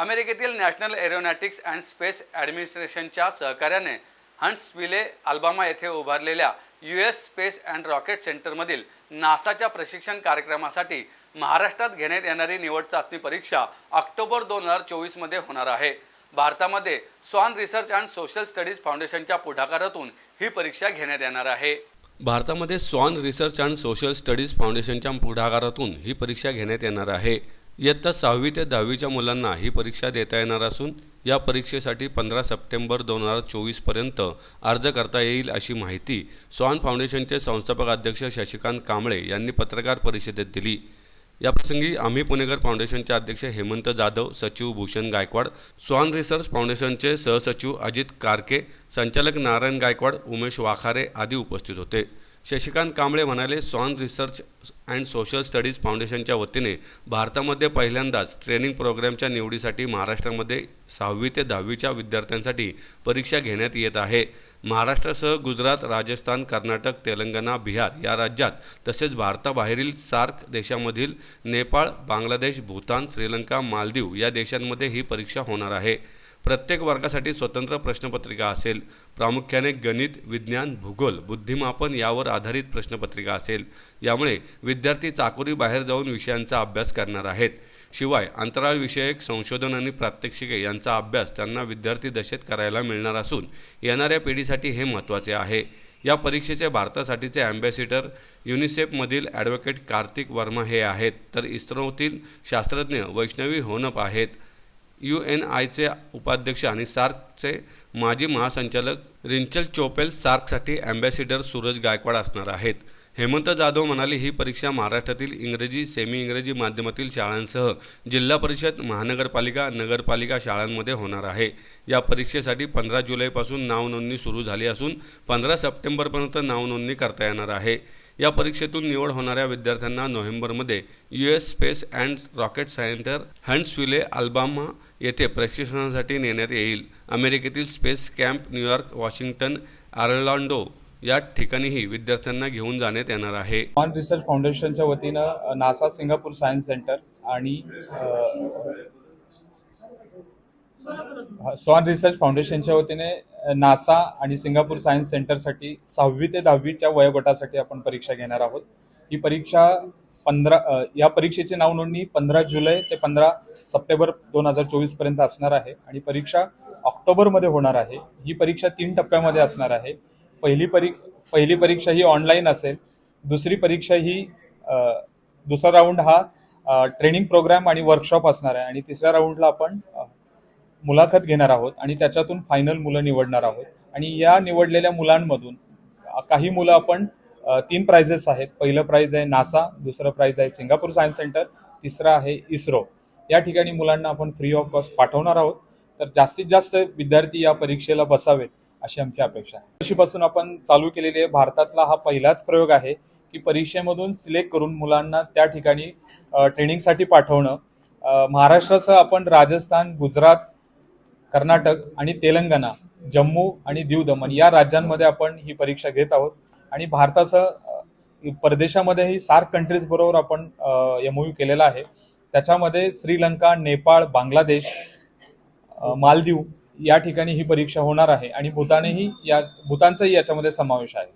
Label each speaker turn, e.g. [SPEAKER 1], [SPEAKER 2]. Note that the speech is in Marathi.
[SPEAKER 1] अमेरिकेतील नॅशनल एरोनॅटिक्स अँड स्पेस ॲडमिनिस्ट्रेशनच्या सहकार्याने हंट्सविले अल्बामा येथे उभारलेल्या U S space and rocket सेंटरमधील नासाच्या प्रशिक्षण कार्यक्रमासाठी महाराष्ट्रात घेण्यात येणारी निवड चाचणी परीक्षा ऑक्टोबर दोन हजार चोवीसमध्ये होणार आहे. भारतामध्ये swan research and social studies फाउंडेशनच्या पुढाकारातून ही परीक्षा घेण्यात येणार आहे. भारतामध्ये swan research and social studies फाउंडेशनच्या पुढाकारातून ही परीक्षा घेण्यात येणार आहे. इयत्ता सहावी ते दहावीच्या मुलांना ही परीक्षा देता येणार असून या परीक्षेसाठी पंधरा सप्टेंबर दोन हजार चोवीसपर्यंत अर्ज करता येईल अशी माहिती स्वान फाउंडेशनचे संस्थापक अध्यक्ष शशिकांत कांबळे यांनी पत्रकार परिषदेत दिली. याप्रसंगी आम्ही पुणेकर फाउंडेशनचे अध्यक्ष हेमंत जाधव सचिव भूषण गायकवाड स्वान रिसर्च फाउंडेशनचे सहसचिव अजित कारके संचालक नारायण गायकवाड उमेश वाखारे आदी उपस्थित होते. शशिकांत कांबळे म्हणाले swan research and social studies फाउंडेशनच्या वतीने भारतामध्ये पहिल्यांदाच ट्रेनिंग प्रोग्रामच्या निवडीसाठी महाराष्ट्रामध्ये सहावी ते दहावीच्या विद्यार्थ्यांसाठी परीक्षा घेण्यात येत आहे. महाराष्ट्रासह गुजरात राजस्थान कर्नाटक तेलंगणा बिहार या राज्यात तसेच भारताबाहेरील सार्क देशामधील नेपाळ बांगलादेश भूतान श्रीलंका मालदीव या देशांमध्ये ही परीक्षा होणार आहे. प्रत्येक वर्गासाठी स्वतंत्र प्रश्नपत्रिका असेल. प्रामुख्याने गणित विज्ञान भूगोल बुद्धिमापन यावर आधारित प्रश्नपत्रिका असेल. यामुळे विद्यार्थी चाकोरी बाहेर जाऊन विषयांचा अभ्यास करणार आहेत. शिवाय अंतराळविषयक संशोधन आणि प्रात्यक्षिके यांचा अभ्यास त्यांना विद्यार्थी दशेत करायला मिळणार असून येणाऱ्या पिढीसाठी हे महत्त्वाचे आहे. या परीक्षेचे भारतासाठीचे ॲम्बॅसिडर युनिसेफमधील ॲडव्होकेट कार्तिक वर्मा हे आहेत. तर इस्रोतील शास्त्रज्ञ वैष्णवी होनप आहेत. यू एन आयचे उपाध्यक्ष आणि सार्कचे माजी महासंचालक रिंचल चोपेल सार्कसाठी अँबॅसिडर सूरज गायकवाड असणार आहेत. हेमंत जाधव म्हणाले ही परीक्षा महाराष्ट्रातील इंग्रजी सेमी इंग्रजी माध्यमातील शाळांसह जिल्हा परिषद महानगरपालिका नगरपालिका शाळांमध्ये होणार आहे. या परीक्षेसाठी पंधरा जुलैपासून नावनोंदणी सुरू झाली असून पंधरा सप्टेंबरपर्यंत नावनोंदणी करता येणार आहे. या परीक्षेतून निवड होणाऱ्या विद्यार्थ्यांना नोव्हेंबरमध्ये U S space and rocket center Huntsville Alabama येथे प्रशिक्षणासाठी नेण्यात येईल. अमेरिकेतील space camp New York Washington Orlando या ठिकाणीही विद्यार्थ्यांना घेऊन जाण्यात येणार आहे.
[SPEAKER 2] स्वान रिसर्च फाउंडेशनच्या वतीनं नासा सिंगापूर सायन्स सेंटर आणि स्वान रिसर्च फाउंडेशनच्या वतीने नासा आणि सिंगापूर सायन्स सेंटरसाठी सहावी ते दहावीच्या वयोगटासाठी आपण परीक्षा घेणार आहोत. ही परीक्षा पंधरा या परीक्षेची नावनोंदणी पंधरा जुलै ते पंधरा सप्टेंबर दोन हजार चोवीसपर्यंत असणार आहे आणि परीक्षा ऑक्टोबरमध्ये होणार आहे. ही परीक्षा तीन टप्प्यामध्ये असणार आहे. पहिली परी पहिली परीक्षा ही ऑनलाईन असेल. दुसरी परीक्षा ही दुसरा राऊंड हा ट्रेनिंग प्रोग्राम आणि वर्कशॉप असणार आहे. आणि तिसऱ्या राऊंडला आपण मुलाखत घेणार आहोत आणि त्याच्यातून फायनल मुलं निवडणार आहोत. आणि या निवडलेल्या मुलांमधून काही मुलं आपण तीन प्राइजेस आहेत. पहिलं प्राइज आहे नासा दुसरं प्राइज आहे सिंगापूर सायन्स सेंटर तिसरं आहे इस्रो. या ठिकाणी मुलांना आपण फ्री ऑफ कॉस्ट पाठवणार आहोत. तर जास्तीत जास्त विद्यार्थी या परीक्षेला बसावेत अशी आमची अपेक्षा आहे. वर्षीपासून आपण चालू केलेली आहे. भारतातला हा पहिलाच प्रयोग आहे की परीक्षेमधून सिलेक्ट करून मुलांना त्या ठिकाणी ट्रेनिंगसाठी पाठवणं. महाराष्ट्रासह आपण राजस्थान गुजरात कर्नाटक आणि तेलंगणा जम्मू आणि दीव दमन या राज्यांमध्ये आपण ही परीक्षा घेत आहोत. आणि भारतासह परदेशामध्येही सार्क कंट्रीज बरोबर आपण एम यू केलेला आहे. त्याच्यामध्ये श्रीलंका नेपाळ बांगलादेश मालदीव या ठिकाणी ही परीक्षा होणार आहे. आणि भूतानही या भूतानचाही याच्यामध्ये समावेश आहे.